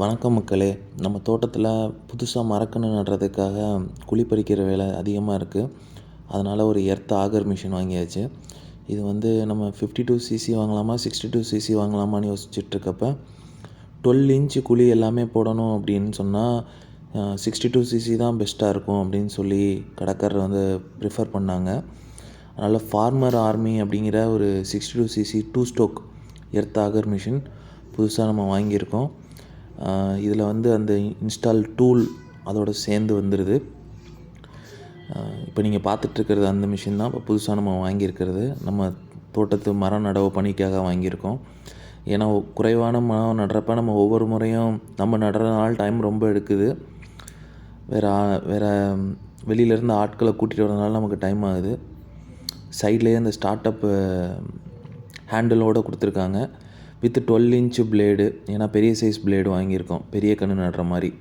வணக்கம் மக்களே. நம்ம தோட்டத்தில் புதுசாக மரக்கன்று நடுறதுக்காக குழி பறிக்கிற வேலை அதிகமாக இருக்குது அதனால் ஒரு எர்த் ஆகர் மிஷின் வாங்கியாச்சு. இது வந்து நம்ம ஃபிஃப்டி டூ சிசி வாங்கலாமா சிக்ஸ்டி டூ சிசி வாங்கலாமான்னு யோசிச்சுட்ருக்கப்ப டுவெல் இன்ச்சு குழி எல்லாமே போடணும் அப்படின்னு சொன்னால் சிக்ஸ்டி டூ சிசி தான் பெஸ்ட்டாக இருக்கும் அப்படின்னு சொல்லி கடைக்காரர் வந்து ப்ரிஃபர் பண்ணாங்க. அதனால் ஃபார்மர் ஆர்மி அப்படிங்கிற ஒரு sixty two CC two stroke earth auger machine புதுசாக நம்ம வாங்கியிருக்கோம். இதில் வந்து அந்த இன்ஸ்டால் டூல் அதோட சேர்ந்து வந்துடுது இப்போ நீங்கள் பார்த்துட்ருக்கிறது அந்த மிஷின் தான். இப்போ புதுசாக நம்ம வாங்கியிருக்கிறது. நம்ம தோட்டத்து மரம் நடவு பணிக்காக வாங்கியிருக்கோம். ஏன்னா குறைவான மரம் நடுறப்ப நம்ம ஒவ்வொரு முறையும் நம்ம நடுறதுனால டைம் ரொம்ப எடுக்குது. வேறு வேறு வெளியிலேருந்து ஆட்களை கூட்டிகிட்டு வரதுனால நமக்கு டைம் ஆகுது. சைட்லேயே அந்த ஸ்டார்ட் அப் ஹேண்டிலோடு கொடுத்துருக்காங்க. வித் டுவெல் இன்ச்சு பிளேடு ஏன்னா பெரிய சைஸ் பிளேடு வாங்கியிருக்கோம். பெரிய கன்று நடுற மாதிரி.